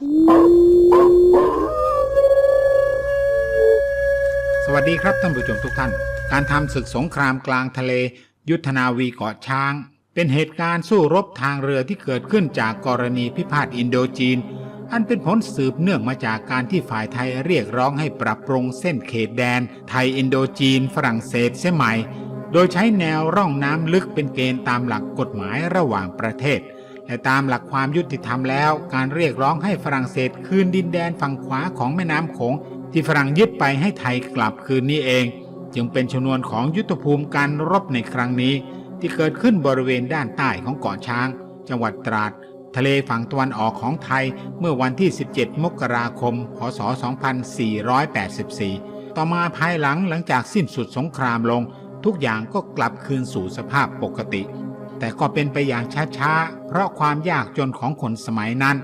สวัสดีครับท่านผู้ชมทุกท่าน การทำศึกสงครามกลางทะเล ยุทธนาวีเกาะช้าง เป็นเหตุการณ์สู้รบทางเรือที่เกิดขึ้นจากกรณีพิพาทอินโดจีน อันเป็นผลสืบเนื่องมาจากการที่ฝ่ายไทยเรียกร้องให้ปรับปรุงเส้นเขตแดน ไทยอินโดจีน ฝรั่งเศสเสียใหม่ โดยใช้แนวร่องน้ำลึกเป็นเกณฑ์ตามหลักกฎหมายระหว่างประเทศ และตามหลักความยุติธรรมแล้ว การเรียกร้องให้ฝรั่งเศสคืนดินแดนฝั่งขวาของแม่น้ำโขงที่ฝรั่งยึดไปให้ไทยกลับคืนนี้เอง จึงเป็นชนวนของยุทธภูมิการรบในครั้งนี้ ที่เกิดขึ้นบริเวณด้านใต้ของเกาะช้าง จังหวัดตราด ทะเลฝั่งตะวันออกของไทยเมื่อวันที่ 17 มกราคม พศ 2484 ต่อมาภายหลังหลังจากสิ้นสุดสงครามลง ทุกอย่างก็กลับคืนสู่สภาพปกติ แต่ก็เป็นไปอย่างช้าๆ เพราะความยากจนของคนสมัยนั้น